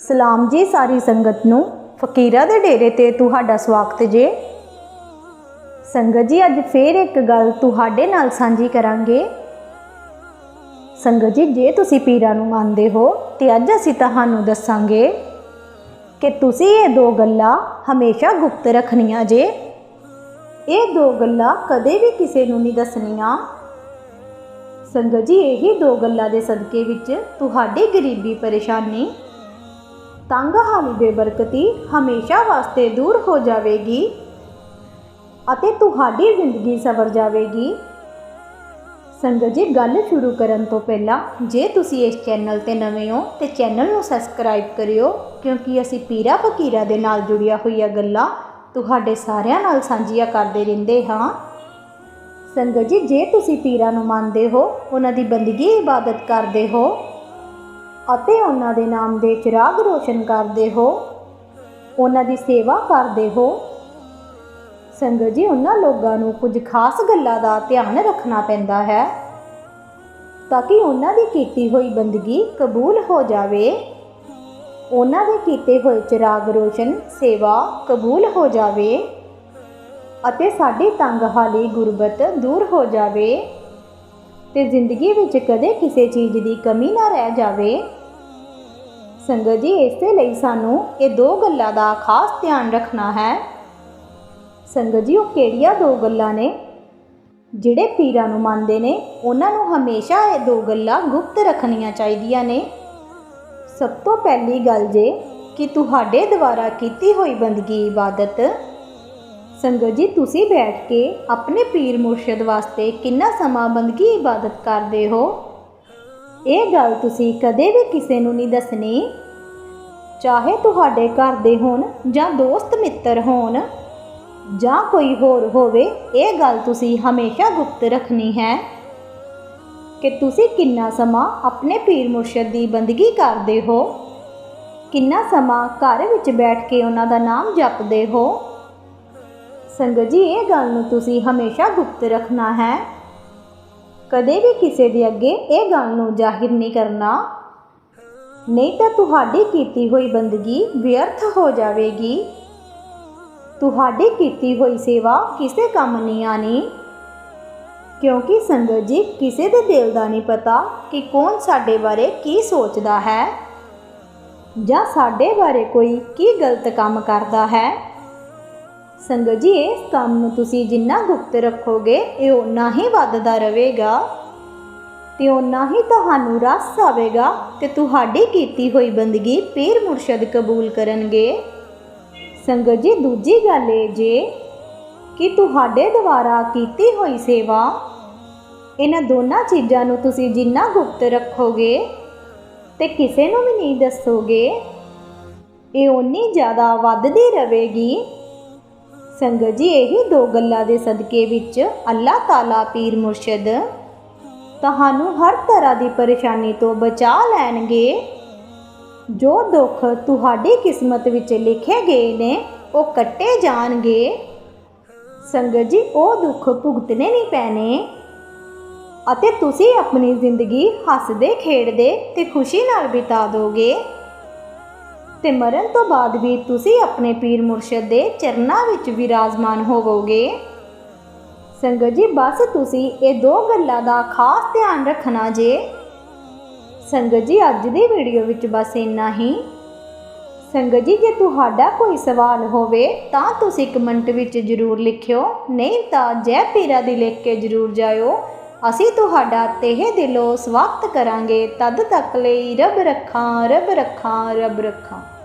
ਸਲਾਮ ਜੀ ਸਾਰੀ ਸੰਗਤ ਨੂੰ। ਫਕੀਰਾਂ ਦੇ ਡੇਰੇ ਤੇ ਤੁਹਾਡਾ ਸਵਾਗਤ ਜੇ। ਸੰਗਤ ਜੀ, ਅੱਜ ਫੇਰ ਇੱਕ ਗੱਲ ਤੁਹਾਡੇ ਨਾਲ ਸਾਂਝੀ ਕਰਾਂਗੇ। ਸੰਗਤ ਜੀ, ਜੇ ਤੁਸੀਂ ਪੀਰਾਂ ਨੂੰ ਮੰਨਦੇ ਹੋ, ਤੇ ਅੱਜ ਅਸੀਂ ਤੁਹਾਨੂੰ ਦੱਸਾਂਗੇ ਕਿ ਤੁਸੀਂ ਇਹ ਦੋ ਗੱਲਾਂ ਹਮੇਸ਼ਾ ਗੁਪਤ ਰੱਖਣੀਆਂ ਜੇ। ਇਹ ਦੋ ਗੱਲਾਂ ਕਦੇ ਵੀ ਕਿਸੇ ਨੂੰ ਨਹੀਂ ਦੱਸਣੀਆਂ। ਸੰਗਤ ਜੀ, ਇਹੀ ਦੋ ਗੱਲਾਂ ਦੇ ਸਦਕੇ ਵਿੱਚ ਤੁਹਾਡੀ ਗਰੀਬੀ ਪਰੇਸ਼ਾਨੀ ਤੰਗ ਹਾਲੀ ਬੇਬਰਕਤੀ ਹਮੇਸ਼ਾ ਵਾਸਤੇ ਦੂਰ ਹੋ ਜਾਵੇਗੀ ਅਤੇ ਤੁਹਾਡੀ ਜ਼ਿੰਦਗੀ ਸਵਰ ਜਾਵੇਗੀ। ਸੰਗਤ ਜੀ, ਗੱਲ ਸ਼ੁਰੂ ਕਰਨ ਤੋਂ ਪਹਿਲਾਂ ਜੇ ਤੁਸੀਂ ਇਸ ਚੈਨਲ ਤੇ ਨਵੇਂ ਹੋ, ਤੇ ਚੈਨਲ ਨੂੰ ਸਬਸਕ੍ਰਾਈਬ ਕਰਿਓ, ਕਿਉਂਕਿ ਅਸੀਂ ਪੀਰਾ ਫਕੀਰਾ ਦੇ ਨਾਲ ਜੁੜੀਆਂ ਹੋਈਆਂ ਗੱਲਾਂ ਤੁਹਾਡੇ ਸਾਰਿਆਂ ਨਾਲ ਸਾਂਝੀਆਂ ਕਰਦੇ ਰਹਿੰਦੇ ਹਾਂ। ਸੰਗਤ ਜੀ, ਜੇ ਤੁਸੀਂ ਪੀਰਾਂ ਨੂੰ ਮੰਨਦੇ ਹੋ, ਉਹਨਾਂ ਦੀ ਬੰਦਗੀ ਇਬਾਦਤ ਕਰਦੇ ਹੋ ਅਤੇ ਉਹਨਾਂ ਦੇ ਨਾਮ ਦੇ ਚਿਰਾਗ ਰੋਸ਼ਨ ਕਰਦੇ ਹੋ, ਉਹਨਾਂ ਦੀ ਸੇਵਾ ਕਰਦੇ ਹੋ। ਸੰਗਤ ਜੀ, ਉਹਨਾਂ ਲੋਕਾਂ ਨੂੰ ਕੁਝ ਖਾਸ ਗੱਲਾਂ ਦਾ ਧਿਆਨ ਰੱਖਣਾ ਪੈਂਦਾ ਹੈ, ਤਾਂ ਕਿ ਉਹਨਾਂ ਦੀ ਕੀਤੀ ਹੋਈ ਬੰਦਗੀ ਕਬੂਲ ਹੋ ਜਾਵੇ। ਉਹਨਾਂ ਦੇ ਕੀਤੇ ਹੋਏ ਚਿਰਾਗ ਰੋਸ਼ਨ, ਸੇਵਾ ਕਬੂਲ ਹੋ ਜਾਵੇ ਅਤੇ ਸਾਡੀ ਤੰਗ ਹਾਲੀ ਗੁਰਬਤ ਦੂਰ ਹੋ ਜਾਵੇ ਤੇ ਜ਼ਿੰਦਗੀ ਵਿੱਚ ਕਦੇ ਕਿਸੇ ਚੀਜ਼ ਦੀ ਕਮੀ ਨਾ ਰਹਿ ਜਾਵੇ। ਸੰਗਤ ਜੀ, ਇਸੇ ਲਈ ਸਾਨੂੰ ਇਹ ਦੋ ਗੱਲਾਂ ਦਾ ਖਾਸ ਧਿਆਨ ਰੱਖਣਾ ਹੈ। ਸੰਗਤ ਜੀ, ਉਹ ਕਿਹੜੀਆਂ ਦੋ ਗੱਲਾਂ ਨੇ? ਜਿਹੜੇ ਪੀਰਾਂ ਨੂੰ ਮੰਨਦੇ ਨੇ, ਉਹਨਾਂ ਨੂੰ ਹਮੇਸ਼ਾ ਇਹ ਦੋ ਗੱਲਾਂ ਗੁਪਤ ਰੱਖਣੀਆਂ ਚਾਹੀਦੀਆਂ ਨੇ। ਸਭ ਤੋਂ ਪਹਿਲੀ ਗੱਲ ਜੇ ਕਿ ਤੁਹਾਡੇ ਦੁਆਰਾ ਕੀਤੀ ਹੋਈ ਬੰਦਗੀ ਇਬਾਦਤ, ਸੰਗਤ ਜੀ, ਤੁਸੀਂ ਬੈਠ ਕੇ ਆਪਣੇ ਪੀਰ ਮੁਰਸ਼ਿਦ ਵਾਸਤੇ ਕਿੰਨਾ ਸਮਾਂ ਬੰਦਗੀ ਇਬਾਦਤ ਕਰਦੇ ਹੋ? ਇਹ ਗੱਲ ਤੁਸੀਂ ਕਦੇ ਵੀ ਕਿਸੇ ਨੂੰ ਨਹੀਂ ਦੱਸਣੀ। ਚਾਹੇ ਤੁਹਾਡੇ ਘਰ ਦੇ ਹੋਣ ਜਾਂ ਦੋਸਤ ਮਿੱਤਰ ਹੋਣ, ਜਾਂ ਕੋਈ ਹੋਰ ਹੋਵੇ, ਇਹ ਗੱਲ ਤੁਸੀਂ ਹਮੇਸ਼ਾ ਗੁਪਤ ਰੱਖਣੀ ਹੈ ਕਿ ਤੁਸੀਂ ਕਿੰਨਾ ਸਮਾਂ ਆਪਣੇ ਪੀਰ ਮੁਰਸ਼ਿਦ ਦੀ ਬੰਦਗੀ ਕਰਦੇ ਹੋ, ਕਿੰਨਾ ਸਮਾਂ ਘਰ ਵਿੱਚ ਬੈਠ ਕੇ ਉਹਨਾਂ ਦਾ ਨਾਮ ਜਪਦੇ ਹੋ। ਸੰਗਤ ਜੀ, ਇਹ ਗੱਲ ਨੂੰ ਤੁਸੀਂ ਹਮੇਸ਼ਾ ਗੁਪਤ ਰੱਖਣਾ ਹੈ। ਕਦੇ ਵੀ ਕਿਸੇ ਦੇ ਅੱਗੇ ਇਹ ਗੱਲ ਨੂੰ ਜ਼ਾਹਿਰ ਨਹੀਂ ਕਰਨਾ। ਨਹੀਂ ਤਾਂ ਤੁਹਾਡੀ ਕੀਤੀ ਹੋਈ ਬੰਦਗੀ ਵਿਅਰਥ ਹੋ ਜਾਵੇਗੀ। ਤੁਹਾਡੀ ਕੀਤੀ ਹੋਈ ਸੇਵਾ ਕਿਸੇ ਕੰਮ ਨਹੀਂ ਆਣੀ। ਕਿਉਂਕਿ ਸੰਗਤ ਜੀ, ਕਿਸੇ ਦੇ ਦਿਲ ਦਾ ਨਹੀਂ ਪਤਾ ਕਿ ਕੌਣ ਸਾਡੇ ਬਾਰੇ ਕੀ ਸੋਚਦਾ ਹੈ ਜਾਂ ਸਾਡੇ ਬਾਰੇ ਕੋਈ ਕੀ ਗਲਤ ਕੰਮ ਕਰਦਾ ਹੈ। ਸੰਗਤ ਜੀ, ਇਸ ਕੰਮ ਨੂੰ ਤੁਸੀਂ ਜਿੰਨਾ ਗੁਪਤ ਰੱਖੋਗੇ, ਇਹ ਓਨਾ ਹੀ ਵੱਧਦਾ ਰਹੇਗਾ। ਤੇ ਓਨਾ ਹੀ ਤੁਹਾਨੂੰ ਰਸ ਆਵੇਗਾ ਤੇ ਤੁਹਾਡੀ ਕੀਤੀ ਹੋਈ ਬੰਦਗੀ ਪੀਰ ਮੁਰਸ਼ਦ ਕਬੂਲ ਕਰਨਗੇ। ਸੰਗਤ ਜੀ, ਦੂਜੀ ਗੱਲ ਇਹ ਜੇ ਕਿ ਤੁਹਾਡੇ ਦੁਆਰਾ ਕੀਤੀ ਹੋਈ ਸੇਵਾ, ਇਹਨਾਂ ਦੋਨਾਂ ਚੀਜ਼ਾਂ ਨੂੰ ਤੁਸੀਂ ਜਿੰਨਾ ਗੁਪਤ ਰੱਖੋਗੇ ਤੇ ਕਿਸੇ ਨੂੰ ਵੀ ਨਹੀਂ ਦੱਸੋਗੇ, ਇਹ ਓਨੀ ਜ਼ਿਆਦਾ ਵੱਧਦੀ ਰਹੇਗੀ ਸੰਗਤ ਜੀ, ਇਹੀ ਦੋ ਗੱਲਾਂ ਦੇ ਸਦਕੇ ਵਿੱਚ ਅੱਲਾਹ ਤਾਲਾ ਪੀਰ ਮੁਰਸ਼ਦ ਤੁਹਾਨੂੰ ਹਰ ਤਰ੍ਹਾਂ ਦੀ ਪਰੇਸ਼ਾਨੀ ਤੋਂ ਬਚਾ ਲੈਣਗੇ। ਜੋ ਦੁੱਖ ਤੁਹਾਡੀ ਕਿਸਮਤ ਵਿੱਚ ਲਿਖੇ ਗਏ ਨੇ, ਉਹ ਕੱਟੇ ਜਾਣਗੇ। ਸੰਗਤ ਜੀ, ਉਹ ਦੁੱਖ ਭੁਗਤਨੇ ਨਹੀਂ ਪੈਣੇ। ਅਤੇ ਤੁਸੀਂ ਆਪਣੀ ਜ਼ਿੰਦਗੀ ਹੱਸਦੇ, ਖੇਡਦੇ ਤੇ ਖੁਸ਼ੀ ਨਾਲ ਬਿਤਾ ਦੋਗੇ। ਤੇ ਮਰਨ ਤੋਂ ਬਾਅਦ ਵੀ ਤੁਸੀਂ ਆਪਣੇ ਪੀਰ ਮੁਰਸ਼ਦ ਦੇ ਚਰਨਾਂ ਵਿੱਚ ਵਿਰਾਜਮਾਨ ਹੋਵੋਗੇ। ਸੰਗਤ ਜੀ, ਬਸ ਤੁਸੀਂ ਇਹ ਦੋ ਗੱਲਾਂ ਦਾ ਖਾਸ ਧਿਆਨ ਰੱਖਣਾ ਜੇ। ਸੰਗਤ ਜੀ, ਅੱਜ ਦੀ ਵੀਡੀਓ ਵਿੱਚ ਬਸ ਇੰਨਾ ਹੀ। ਸੰਗਤ ਜੀ, ਜੇ ਤੁਹਾਡਾ ਕੋਈ ਸਵਾਲ ਹੋਵੇ ਤਾਂ ਤੁਸੀਂ ਕਮੈਂਟ ਵਿੱਚ ਜ਼ਰੂਰ ਲਿਖਿਓ, ਨਹੀਂ ਤਾਂ ਜੈ ਪੀਰਾ ਦੀ ਲਿਖ ਕੇ ਜ਼ਰੂਰ ਜਾਇਓ। ਅਸੀਂ ਤੁਹਾਡਾ ਤਹਿ ਦਿਲੋਂ ਸਵਾਗਤ ਕਰਾਂਗੇ। ਤਦ ਤੱਕ ਲਈ ਰੱਬ ਰੱਖਾਂ ਰੱਬ ਰੱਖਾਂ ਰੱਬ ਰੱਖਾਂ।